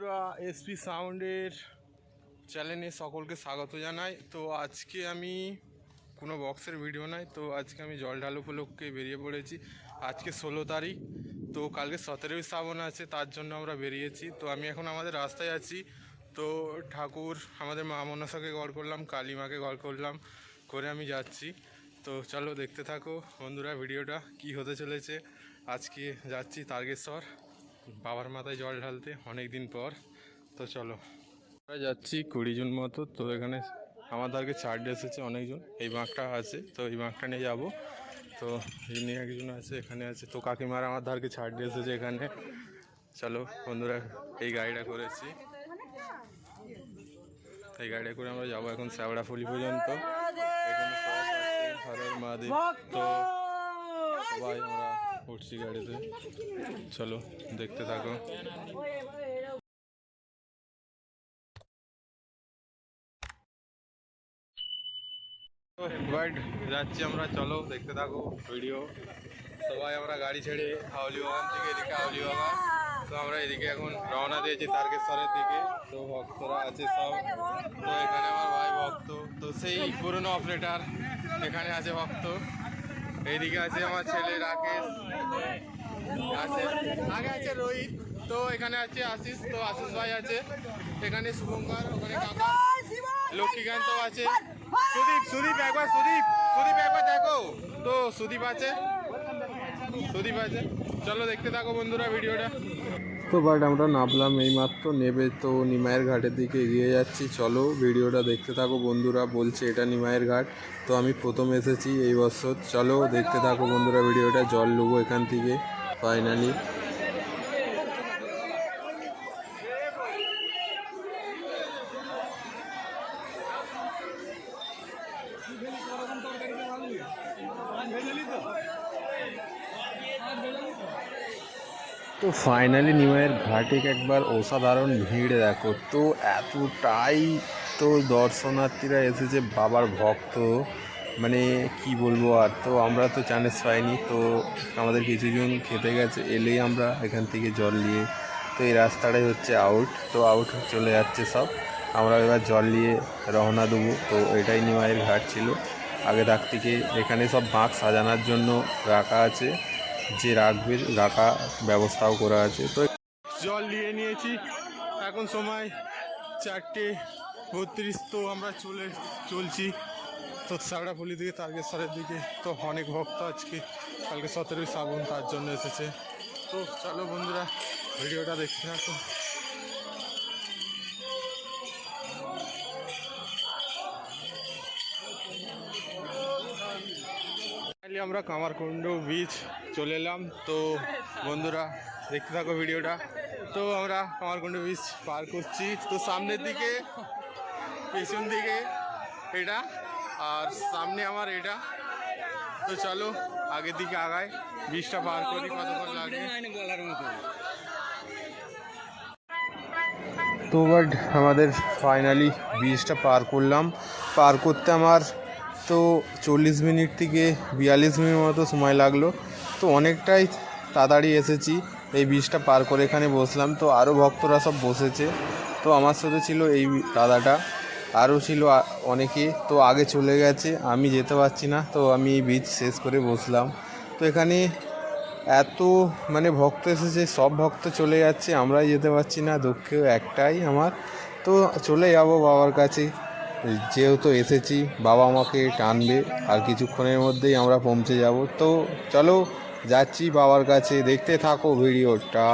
পুরা এসপি সাউন্ডের চ্যানেলে সকলকে স্বাগত জানাই। তো আজকে আমি কোনো বক্সের ভিডিও নাই তো আজকে আমি জল ঢাল উপলক্ষে বেরিয়ে পড়েছি। আজকে ষোলো তারিখ, তো কালকে সতেরোই শ্রাবণ আছে, তার জন্য আমরা বেরিয়েছি। তো আমি এখন আমাদের রাস্তায় আছি। তো ঠাকুর, আমাদের মা মনসাকে গড় করলাম কালী মাকে গড় করলাম, করে আমি যাচ্ছি। তো চলো দেখতে থাকো বন্ধুরা ভিডিওটা কি হতে চলেছে। আজকে যাচ্ছি তারকেশ্বর। বাবার মাথায় জল ঢালতে অনেক দিন পর। তো চলো। আমরা যাচ্ছি কুড়ি জন মতো। তো এখানে আমার ধারকে চার্ট এসেছে অনেকজন। এই বাঁকটা আছে, তো এই বাঁকটা নিয়ে যাব। তো এই নিয়ে একজন আছে, এখানে আছে। তো কাকিমার আমার ধারকে ছাড় এসেছে এখানে। চলো বন্ধুরা, এই গাড়িটা করেছি। এই গাড়িটা করে আমরা যাব এখন শ্যাওড়াফুলি পর্যন্ত। এখানে তো সবাই আমরা উঠছি গাড়িতে। চলো দেখতে থাকো। বাট যাচ্ছি আমরা চলো দেখতে থাকো ভিডিও সবাই আমরা গাড়ি ছেড়ে হাওলি বাগান থেকে এদিকে হাওলি বাগান তো আমরা এদিকে এখন রওনা দিয়েছি তারকেশ্বরের দিকে। তো ভক্তরা আছে সব। তো এখানে আমার ভাই ভক্ত। তো সেই পুরনো অপারেটার এখানে আছে ভক্ত। এইদিকে আছে আমার ছেলে রাকেশ। আছে। আগে আছে রোহিত, তো এখানে আছে আশিস, তো আশিস ভাই আছে। এখানে শুভঙ্কর, ওখানে কাকা। লক্ষ্মীকান্ত আছে। সুদীপ সুদীপ একবার, সুদীপ সুদীপ একবার দেখো। তো সুদীপ আছে। সুদীপ আছে। চলো দেখতে থাকো বন্ধুরা ভিডিওটা। তো বাট আমরা নামলাম এইমাত্র, নেবে তো নিমায়ের ঘাটের দিকে এগিয়ে যাচ্ছি। চলো ভিডিওটা দেখতে থাকো বন্ধুরা, বলছে এটা নিমায়ের ঘাট। তো আমি প্রথম এসেছি এই বছর। চলো দেখতে থাকো বন্ধুরা ভিডিওটা, জল নেব এখান থেকে ফাইনালি তো? ফাইনালি নিমাইয়ের ঘাটে একবার অসাধারণ ভিড়, দেখো তো এতটাই তো দর্শনার্থীরা এসেছে, বাবার ভক্ত মানে কি বলব আর, তো আমরা তো চান্স পাইনি, তো আমাদের কিছুজন খেতে গেছে, এলেই আমরা এখান থেকে জল নিয়ে, তো এই রাস্তাটাই হচ্ছে আউট তো আউট চলে যাচ্ছে সব, আমরা এবার জল নিয়ে রওনা দেবো, তো এটাই নিমাইয়ের ঘাট ছিল, আগে থাক থেকে এখানে সব বাঁক সাজানোর জন্য রাখা আছে যে রাখবে রাখা ব্যবস্থাও করা আছে। তো জল নিয়ে নিয়েছি। এখন সময় চারটে বত্রিশ। তো আমরা চলে চলছি। তো শ্যাওড়াফুলি দিকে তারকেশ্বরের দিকে। তো অনেক ভক্ত আজকে কালকে সতেরোই শ্রাবণ তার জন্য এসেছে। তো চলো বন্ধুরা, ভিডিওটা দেখতে থাকো। আমরা কামারকুণ্ড বিচ চলে এলাম। তো বন্ধুরা, দেখতে থাকো ভিডিওটা। তো আমরা কামারকুণ্ড বিচ পার করছি। তো সামনের দিকে, পেছন দিকে এটা, আর সামনে আমার এটা। তো চলো, আগের দিকে আগায় বিচটা পার করি কতক্ষণ লাগে। তো বাট আমাদের ফাইনালি বিচটা পার করলাম। পার করতে আমার তো চল্লিশ মিনিট থেকে বিয়াল্লিশ মিনিট মতো সময় লাগল। তো অনেকটাই তাড়াতাড়ি এসেছি, এই বীজটা পার করে এখানে বসলাম। তো আরও ভক্তরা সব বসেছে। তো আমার সাথে ছিল এই দাদাটা আরও ছিল অনেকে। তো আগে চলে গেছে, আমি যেতে পারছি না, তো আমি এই বীজ শেষ করে বসলাম। তো এখানে এত মানে ভক্ত এসেছে, সব ভক্ত চলে যাচ্ছে, আমরাই যেতে পারছি না দুঃখ একটাই আমার। তো চলে যাব বাবার কাছে। যেহেতু এসেছি, বাবা আমাকে টানবে আর কিছুক্ষণের মধ্যেই আমরা পৌঁছে যাব। তো চলো যাচ্ছি বাবার কাছে, দেখতে থাকো ভিডিওটা।